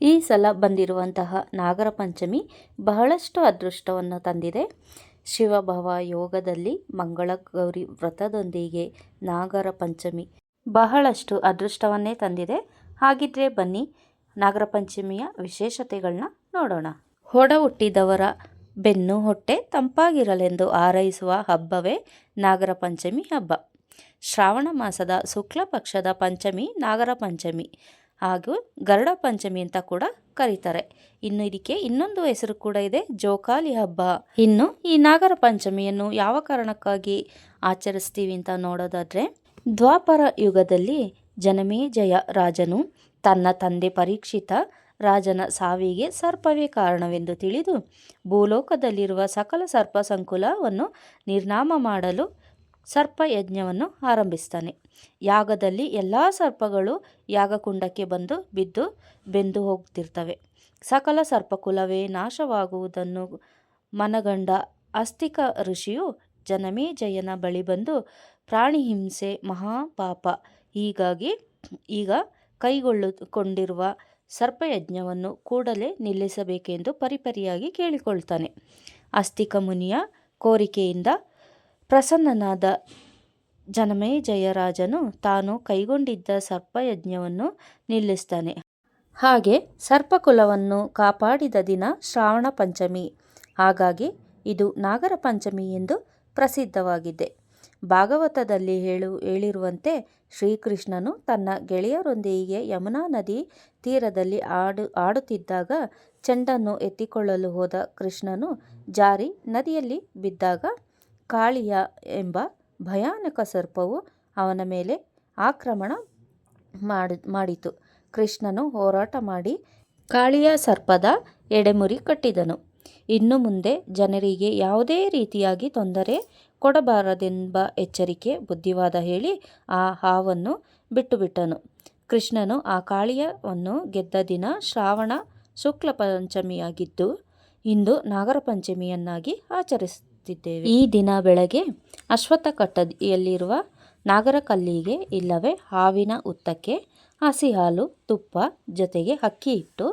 ಈ ಸಲ ಬಂದಿರುವಂತಹ ನಾಗರ ಪಂಚಮಿ ಬಹಳಷ್ಟು ಅದೃಷ್ಟವನ್ನು ತಂದಿದೆ. ಶಿವಭವ ಯೋಗದಲ್ಲಿ ಮಂಗಳ ಗೌರಿ ವ್ರತದೊಂದಿಗೆ ನಾಗರ ಪಂಚಮಿ ಬಹಳಷ್ಟು ಅದೃಷ್ಟವನ್ನೇ ತಂದಿದೆ. ಹಾಗಿದ್ರೆ ಬನ್ನಿ, ನಾಗರ ಪಂಚಮಿಯ ವಿಶೇಷತೆಗಳನ್ನ ನೋಡೋಣ. ಹೊಡ ಹುಟ್ಟಿದವರ ಬೆನ್ನು ಹೊಟ್ಟೆ ತಂಪಾಗಿರಲೆಂದು ಆರೈಸುವ ಹಬ್ಬವೇ ನಾಗರ ಪಂಚಮಿ ಹಬ್ಬ. ಶ್ರಾವಣ ಮಾಸದ ಶುಕ್ಲ ಪಕ್ಷದ ಪಂಚಮಿ ನಾಗರ ಪಂಚಮಿ. ಹಾಗೂ ಗರುಡ ಪಂಚಮಿ ಅಂತ ಕೂಡ ಕರೀತಾರೆ. ಇನ್ನು ಇದಕ್ಕೆ ಇನ್ನೊಂದು ಹೆಸರು ಕೂಡ ಇದೆ, ಜೋಕಾಲಿ ಹಬ್ಬ. ಇನ್ನು ಈ ನಾಗರ ಪಂಚಮಿಯನ್ನು ಯಾವ ಕಾರಣಕ್ಕಾಗಿ ಆಚರಿಸ್ತೀವಿ ಅಂತ ನೋಡೋದಾದ್ರೆ, ದ್ವಾಪರ ಯುಗದಲ್ಲಿ ಜನಮೇಜಯ ರಾಜನು ತನ್ನ ತಂದೆ ಪರೀಕ್ಷಿತ ರಾಜನ ಸಾವಿಗೆ ಸರ್ಪವೇ ಕಾರಣವೆಂದು ತಿಳಿದು ಭೂಲೋಕದಲ್ಲಿರುವ ಸಕಲ ಸರ್ಪ ಸಂಕುಲವನ್ನು ನಿರ್ನಾಮ ಮಾಡಲು ಸರ್ಪ ಯಜ್ಞವನ್ನು ಆರಂಭಿಸ್ತಾನೆ. ಯಾಗದಲ್ಲಿ ಎಲ್ಲ ಸರ್ಪಗಳು ಯಾಗಕುಂಡಕ್ಕೆ ಬಂದು ಬಿದ್ದು ಬೆಂದು ಹೋಗ್ತಿರ್ತವೆ. ಸಕಲ ಸರ್ಪಕುಲವೇ ನಾಶವಾಗುವುದನ್ನು ಮನಗಂಡ ಅಸ್ತಿಕ ಋಷಿಯು ಜನಮೇಜಯನ ಬಳಿ ಬಂದು ಪ್ರಾಣಿ ಹಿಂಸೆ ಮಹಾಪಾಪ. ಹೀಗಾಗಿ ಈಗ ಕೈಗೊಳ್ಳುಕೊಂಡಿರುವ ಸರ್ಪಯಜ್ಞವನ್ನು ಕೂಡಲೇ ನಿಲ್ಲಿಸಬೇಕೆಂದು ಪರಿಪರಿಯಾಗಿ ಕೇಳಿಕೊಳ್ತಾನೆ. ಅಸ್ತಿಕ ಮುನಿಯ ಕೋರಿಕೆಯಿಂದ ಪ್ರಸನ್ನನಾದ ಜನಮೇಜಯರಾಜನು ತಾನು ಕೈಗೊಂಡಿದ್ದ ಸರ್ಪಯಜ್ಞವನ್ನು ನಿಲ್ಲಿಸ್ತಾನೆ. ಹಾಗೆ ಸರ್ಪಕುಲವನ್ನು ಕಾಪಾಡಿದ ದಿನ ಶ್ರಾವಣ ಪಂಚಮಿ. ಹಾಗಾಗಿ ಇದು ನಾಗರ ಪಂಚಮಿ ಎಂದು ಪ್ರಸಿದ್ಧವಾಗಿದೆ. ಭಾಗವತದಲ್ಲಿ ಹೇಳು, ಹೇಳಿರುವಂತೆ ಶ್ರೀಕೃಷ್ಣನು ತನ್ನ ಗೆಳೆಯರೊಂದಿಗೆ ಯಮುನಾ ನದಿ ತೀರದಲ್ಲಿ ಆಡು, ಆಡುತ್ತಿದ್ದಾಗ ಚೆಂಡನ್ನು ಎತ್ತಿಕೊಳ್ಳಲು ಹೋದ ಕೃಷ್ಣನು ಜಾರಿ ನದಿಯಲ್ಲಿ ಬಿದ್ದಾಗ ಕಾಳಿಯ ಎಂಬ ಭಯಾನಕ ಸರ್ಪವು ಅವನ ಮೇಲೆ ಆಕ್ರಮಣ ಮಾಡಿ, ಮಾಡಿತು. ಕೃಷ್ಣನು ಹೋರಾಟ ಮಾಡಿ ಕಾಳಿಯ ಸರ್ಪದ ಎಡೆಮುರಿ ಕಟ್ಟಿದನು. ಇನ್ನು ಮುಂದೆ ಜನರಿಗೆ ಯಾವುದೇ ರೀತಿಯಾಗಿ ತೊಂದರೆ ಕೊಡಬಾರದೆಂಬ ಎಚ್ಚರಿಕೆ, ಬುದ್ಧಿವಾದ ಹೇಳಿ ಆ ಹಾವನ್ನು ಬಿಟ್ಟುಬಿಟ್ಟನು. ಕೃಷ್ಣನು ಆ ಕಾಳಿಯವನ್ನು ಗೆದ್ದ ದಿನ ಶ್ರಾವಣ ಶುಕ್ಲ ಪಂಚಮಿಯಾಗಿದ್ದು, ಇಂದು ನಾಗರ ಪಂಚಮಿಯನ್ನಾಗಿ ಈ ದಿನ ಬೆಳಗ್ಗೆ ಅಶ್ವತ್ಥ ಕಟ್ಟದಿಯಲ್ಲಿರುವ ನಾಗರಕಲ್ಲಿಗೆ ಇಲ್ಲವೇ ಹಾವಿನ ಉತ್ತಕ್ಕೆ ಹಸಿ ಹಾಲು ತುಪ್ಪ ಜೊತೆಗೆ ಅಕ್ಕಿ ಇಟ್ಟು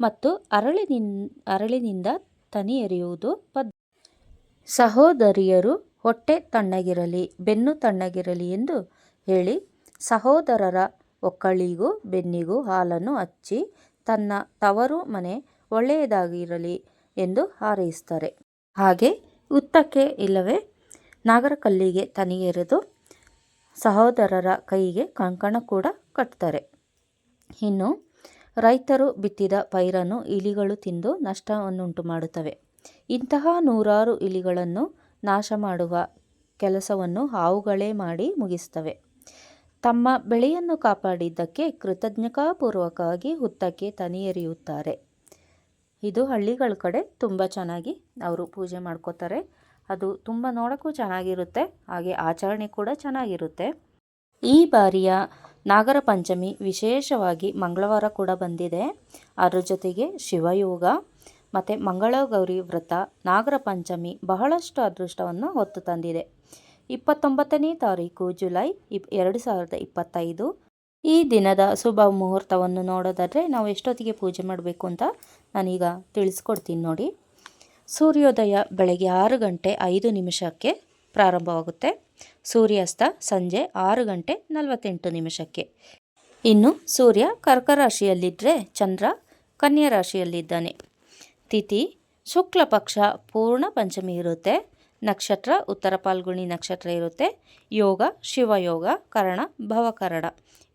ಮತ್ತು ಅರಳಿನಿನ್, ಅರಳಿನಿಂದ ತನಿ ಎರೆಯುವುದು ಪದ್ಧ. ಸಹೋದರಿಯರು ಹೊಟ್ಟೆ ತಣ್ಣಗಿರಲಿ, ಬೆನ್ನು ತಣ್ಣಗಿರಲಿ ಎಂದು ಹೇಳಿ ಸಹೋದರರ ಒಕ್ಕಳಿಗೂ ಬೆನ್ನಿಗೂ ಹಾಲನ್ನು ಹಚ್ಚಿ ತನ್ನ ತವರು ಮನೆ ಒಳ್ಳೆಯದಾಗಿರಲಿ ಎಂದು ಹಾರೈಸ್ತಾರೆ ಹಾಗೆ ಉತ್ತಕ್ಕೆ ಇಲ್ಲವೇ? ನಾಗರಕಲ್ಲಿಗೆ ತನಿ ಎರೆದು ಸಹೋದರರ ಕೈಗೆ ಕಂಕಣ ಕೂಡ ಕಟ್ತಾರೆ. ಇನ್ನು ರೈತರು ಬಿತ್ತಿದ ಪೈರನ್ನು ಇಲಿಗಳು ತಿಂದು ನಷ್ಟವನ್ನುಂಟು ಮಾಡುತ್ತವೆ ಇಂತಹ ನೂರಾರು ಇಲಿಗಳನ್ನು ನಾಶ ಮಾಡುವ ಕೆಲಸವನ್ನು ಹಾವುಗಳೇ ಮಾಡಿ ಮುಗಿಸ್ತವೆ ತಮ್ಮ ಬೆಳೆಯನ್ನು ಕಾಪಾಡಿದ್ದಕ್ಕೆ ಕೃತಜ್ಞತಾಪೂರ್ವಕವಾಗಿ ಹುತ್ತಕ್ಕೆ ತನಿ ಎರೆಯುತ್ತಾರೆ ಇದು ಹಳ್ಳಿಗಳ ಕಡೆ ತುಂಬ ಚೆನ್ನಾಗಿ ಅವರು ಪೂಜೆ ಮಾಡ್ಕೋತಾರೆ. ಅದು ತುಂಬ ನೋಡೋಕ್ಕೂ ಚೆನ್ನಾಗಿರುತ್ತೆ, ಹಾಗೆ ಆಚರಣೆ ಕೂಡ ಚೆನ್ನಾಗಿರುತ್ತೆ. ಈ ಬಾರಿಯ ನಾಗರ ಪಂಚಮಿ ವಿಶೇಷವಾಗಿ ಮಂಗಳವಾರ ಕೂಡ ಬಂದಿದೆ. ಅದರ ಜೊತೆಗೆ ಶಿವಯೋಗ, ಮತ್ತು ಮಂಗಳಗೌರಿ ವ್ರತ, ನಾಗರ ಪಂಚಮಿ ಬಹಳಷ್ಟು ಅದೃಷ್ಟವನ್ನು ಹೊತ್ತು ತಂದಿದೆ. ಇಪ್ಪತ್ತೊಂಬತ್ತನೇ ತಾರೀಕು ಜುಲೈ ಇಪ್, ಎರಡು ಸಾವಿರದ ಇಪ್ಪತ್ತೈದು ಈ ದಿನದ ಶುಭ ಮುಹೂರ್ತವನ್ನು ನೋಡೋದಾದರೆ ನಾವು ಎಷ್ಟೊತ್ತಿಗೆ ಪೂಜೆ ಮಾಡಬೇಕು ಅಂತ ನಾನೀಗ ತಿಳಿಸ್ಕೊಡ್ತೀನಿ ನೋಡಿ. ಸೂರ್ಯೋದಯ ಬೆಳಗ್ಗೆ ಆರು ಗಂಟೆ ಐದು ನಿಮಿಷಕ್ಕೆ ಪ್ರಾರಂಭವಾಗುತ್ತೆ. ಸೂರ್ಯಾಸ್ತ ಸಂಜೆ ಆರು ಗಂಟೆ ನಲವತ್ತೆಂಟು ನಿಮಿಷಕ್ಕೆ. ಇನ್ನು ಸೂರ್ಯ ಕರ್ಕ ರಾಶಿಯಲ್ಲಿದ್ದರೆ ಚಂದ್ರ ಕನ್ಯಾ ರಾಶಿಯಲ್ಲಿದ್ದಾನೆ. ತಿಥಿ ಶುಕ್ಲ ಪಕ್ಷ ಪೂರ್ಣ ಪಂಚಮಿ ಇರುತ್ತೆ. ನಕ್ಷತ್ರ, ಉತ್ತರ ಪಾಲ್ಗುಣಿ ನಕ್ಷತ್ರ ಇರುತ್ತೆ. ಯೋಗ, ಶಿವಯೋಗ, ಕರ್ಣ, ಭವಕರಣ.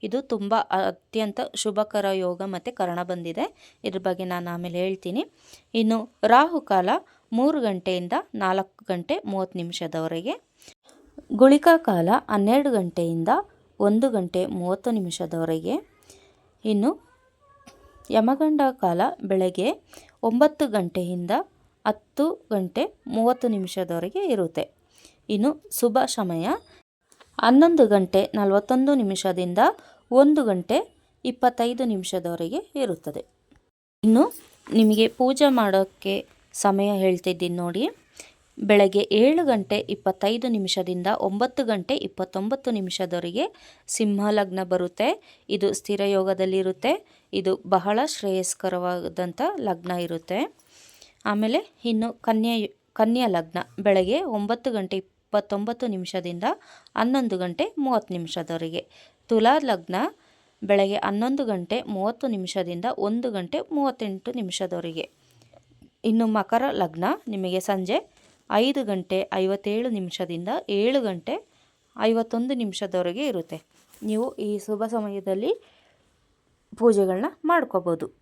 ಇದು ತುಂಬ ಅತ್ಯಂತ ಶುಭಕರ ಯೋಗ ಮತ್ತು ಕರ್ಣ ಬಂದಿದೆ. ಇದ್ರ ಬಗ್ಗೆ ನಾನು ಆಮೇಲೆ ಹೇಳ್ತೀನಿ. ಇನ್ನು ರಾಹುಕಾಲ ಮೂರು ಗಂಟೆಯಿಂದ ನಾಲ್ಕು ಗಂಟೆ ಮೂವತ್ತು ನಿಮಿಷದವರೆಗೆ. ಗುಳಿಕಾ ಕಾಲ ಹನ್ನೆರಡು ಗಂಟೆಯಿಂದ ಒಂದು ಗಂಟೆ ಮೂವತ್ತು ನಿಮಿಷದವರೆಗೆ. ಇನ್ನು ಯಮಗಂಡ ಕಾಲ ಬೆಳಗ್ಗೆ ಒಂಬತ್ತು ಗಂಟೆಯಿಂದ ಹತ್ತು ಗಂಟೆ ಮೂವತ್ತು ನಿಮಿಷದವರೆಗೆ ಇರುತ್ತೆ. ಇನ್ನು ಶುಭ ಸಮಯ ಹನ್ನೊಂದು ಗಂಟೆ ನಲವತ್ತೊಂದು ನಿಮಿಷದಿಂದ ಒಂದು ಗಂಟೆ ಇಪ್ಪತ್ತೈದು ನಿಮಿಷದವರೆಗೆ ಇರುತ್ತದೆ. ಇನ್ನು ನಿಮಗೆ ಪೂಜೆ ಮಾಡೋಕ್ಕೆ ಸಮಯ ಹೇಳ್ತಿದ್ದೀನಿ ನೋಡಿ. ಬೆಳಗ್ಗೆ ಏಳು ಗಂಟೆ ಇಪ್ಪತ್ತೈದು ನಿಮಿಷದಿಂದ ಒಂಬತ್ತು ಗಂಟೆ ಇಪ್ಪತ್ತೊಂಬತ್ತು ನಿಮಿಷದವರೆಗೆ ಸಿಂಹ ಲಗ್ನ ಬರುತ್ತೆ. ಇದು ಸ್ಥಿರ ಯೋಗದಲ್ಲಿರುತ್ತೆ ಇದು ಬಹಳ ಶ್ರೇಯಸ್ಕರವಾದಂಥ ಲಗ್ನ ಇರುತ್ತೆ. ಆಮೇಲೆ ಇನ್ನು ಕನ್ಯಾ ಕನ್ಯಾ ಲಗ್ನ ಬೆಳಗ್ಗೆ ಒಂಬತ್ತು ಗಂಟೆ ಇಪ್ಪತ್ತೊಂಬತ್ತು ನಿಮಿಷದಿಂದ ಹನ್ನೊಂದು ಗಂಟೆ ಮೂವತ್ತು ನಿಮಿಷದವರೆಗೆ. ತುಲಾ ಲಗ್ನ ಬೆಳಗ್ಗೆ ಹನ್ನೊಂದು ಗಂಟೆ ಮೂವತ್ತು ನಿಮಿಷದಿಂದ ಒಂದು ಗಂಟೆ ಮೂವತ್ತೆಂಟು ನಿಮಿಷದವರೆಗೆ. ಇನ್ನು ಮಕರ ಲಗ್ನ ನಿಮಗೆ ಸಂಜೆ ಐದು ಗಂಟೆ ಐವತ್ತೇಳು ನಿಮಿಷದಿಂದ ಏಳು ಗಂಟೆ ಐವತ್ತೊಂದು ನಿಮಿಷದವರೆಗೆ ಇರುತ್ತೆ. ನೀವು ಈ ಶುಭ ಸಮಯದಲ್ಲಿ ಪೂಜೆಗಳನ್ನ ಮಾಡ್ಕೋಬೋದು.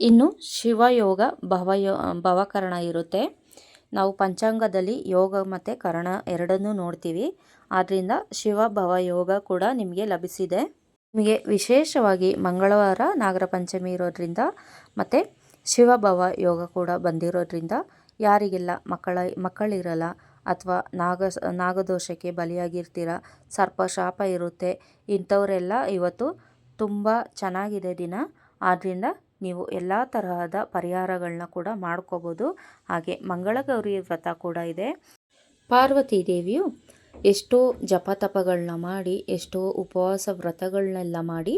ಇನ್ನು ಶಿವಯೋಗ ಭವಯೋ, ಭವಕರಣ ಇರುತ್ತೆ. ನಾವು ಪಂಚಾಂಗದಲ್ಲಿ ಯೋಗ ಮತ್ತು ಕರಣ ಎರಡನ್ನೂ ನೋಡ್ತೀವಿ. ಆದ್ದರಿಂದ ಶಿವ ಭವ ಯೋಗ ಕೂಡ ನಿಮಗೆ ಲಭಿಸಿದೆ. ನಿಮಗೆ ವಿಶೇಷವಾಗಿ ಮಂಗಳವಾರ ನಾಗರ ಪಂಚಮಿ ಇರೋದ್ರಿಂದ ಮತ್ತು ಶಿವಭವ ಯೋಗ ಕೂಡ ಬಂದಿರೋದ್ರಿಂದ ಯಾರಿಗೆಲ್ಲ ಮಕ್ಕಳ, ಮಕ್ಕಳಿರಲ್ಲ ಅಥವಾ ನಾಗ, ನಾಗದೋಷಕ್ಕೆ ಬಲಿಯಾಗಿರ್ತೀರ, ಸರ್ಪ, ಶಾಪ ಇರುತ್ತೆ, ಇಂಥವರೆಲ್ಲ ಇವತ್ತು ತುಂಬ ಚೆನ್ನಾಗಿದೆ ದಿನ. ಆದ್ದರಿಂದ ನೀವು ಎಲ್ಲ ತರಹದ ಪರಿಹಾರಗಳನ್ನ ಕೂಡ ಮಾಡ್ಕೋಬೋದು. ಹಾಗೆ ಮಂಗಳಗೌರಿ ವ್ರತ ಕೂಡ ಇದೆ. ಪಾರ್ವತಿ ದೇವಿಯು ಎಷ್ಟೋ ಜಪತಪಗಳನ್ನ ಮಾಡಿ, ಎಷ್ಟೋ ಉಪವಾಸ ವ್ರತಗಳನ್ನೆಲ್ಲ ಮಾಡಿ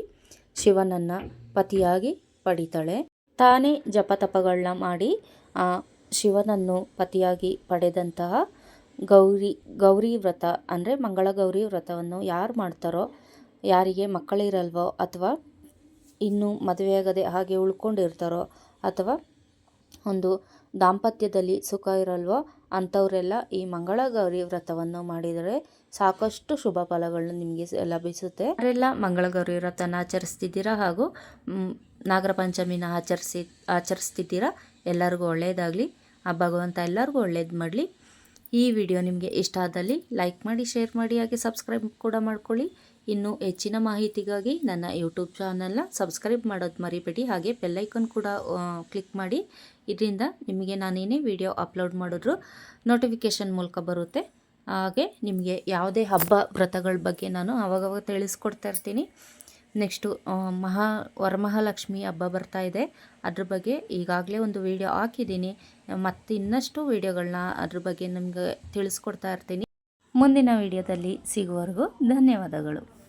ಶಿವನನ್ನು ಪತಿಯಾಗಿ ಪಡಿತಾಳೆ. ತಾನೇ ಜಪತಪಗಳನ್ನ ಮಾಡಿ, ಆ ಶಿವನನ್ನು ಪತಿಯಾಗಿ ಪಡೆದಂತಹ ಗೌರಿ ಗೌರಿ ವ್ರತ ಅಂದರೆ ಮಂಗಳಗೌರಿ ವ್ರತವನ್ನು ಯಾರು ಮಾಡ್ತಾರೋ, ಯಾರಿಗೆ ಮಕ್ಕಳಿರಲ್ವೋ ಅಥವಾ ಇನ್ನೂ ಮದುವೆಯಾಗದೆ ಹಾಗೆ ಉಳ್ಕೊಂಡಿರ್ತಾರೋ ಅಥವಾ ಒಂದು ದಾಂಪತ್ಯದಲ್ಲಿ ಸುಖ ಇರಲ್ವೋ ಅಂಥವರೆಲ್ಲ ಈ ಮಂಗಳಗೌರಿ ವ್ರತವನ್ನು ಮಾಡಿದರೆ ಸಾಕಷ್ಟು ಶುಭ ಫಲಗಳು ನಿಮಗೆ ಲಭಿಸುತ್ತೆ. ಅವರೆಲ್ಲ ಮಂಗಳಗೌರಿ ವ್ರತನ ಆಚರಿಸ್ತಿದ್ದೀರಾ ಹಾಗೂ ನಾಗರ ಪಂಚಮಿನ ಆಚರಿಸಿ, ಆಚರಿಸ್ತಿದ್ದೀರಾ? ಎಲ್ಲರಿಗೂ ಒಳ್ಳೆಯದಾಗಲಿ. ಆ ಭಗವಂತ ಎಲ್ಲರಿಗೂ ಒಳ್ಳೇದು ಮಾಡಲಿ. ಈ ವಿಡಿಯೋ ನಿಮಗೆ ಇಷ್ಟ ಆದಲ್ಲಿ ಲೈಕ್ ಮಾಡಿ, ಶೇರ್ ಮಾಡಿ, ಹಾಗೆ ಸಬ್ಸ್ಕ್ರೈಬ್ ಕೂಡ ಮಾಡ್ಕೊಳ್ಳಿ. ಇನ್ನು ಹೆಚ್ಚಿನ ಮಾಹಿತಿಗಾಗಿ ನನ್ನ ಯೂಟ್ಯೂಬ್ ಚಾನಲ್ನ ಸಬ್ಸ್ಕ್ರೈಬ್ ಮಾಡೋದು ಮರಿಬೇಡಿ. ಹಾಗೆ ಬೆಲ್ಲೈಕನ್ ಕೂಡ ಕ್ಲಿಕ್ ಮಾಡಿ. ಇದರಿಂದ ನಿಮಗೆ ನಾನೇನೇ ವಿಡಿಯೋ ಅಪ್ಲೋಡ್ ಮಾಡಿದ್ರು ನೋಟಿಫಿಕೇಷನ್ ಮೂಲಕ ಬರುತ್ತೆ. ಹಾಗೆ ನಿಮಗೆ ಯಾವುದೇ ಹಬ್ಬ ವ್ರತಗಳ ಬಗ್ಗೆ ನಾನು ಅವಾಗವಾಗ ತಿಳಿಸ್ಕೊಡ್ತಾ ಇರ್ತೀನಿ. ನೆಕ್ಸ್ಟು ಮಹಾ, ವರಮಹಾಲಕ್ಷ್ಮಿ ಹಬ್ಬ ಬರ್ತಾ ಇದೆ. ಅದ್ರ ಬಗ್ಗೆ ಈಗಾಗಲೇ ಒಂದು ವಿಡಿಯೋ ಹಾಕಿದ್ದೀನಿ. ಮತ್ತು ಇನ್ನಷ್ಟು ವಿಡಿಯೋಗಳನ್ನ ಅದ್ರ ಬಗ್ಗೆ ನಿಮಗೆ ತಿಳಿಸ್ಕೊಡ್ತಾ ಇರ್ತೀನಿ. ಮುಂದಿನ ವಿಡಿಯೋದಲ್ಲಿ ಸಿಗುವವರೆಗೂ ಧನ್ಯವಾದಗಳು.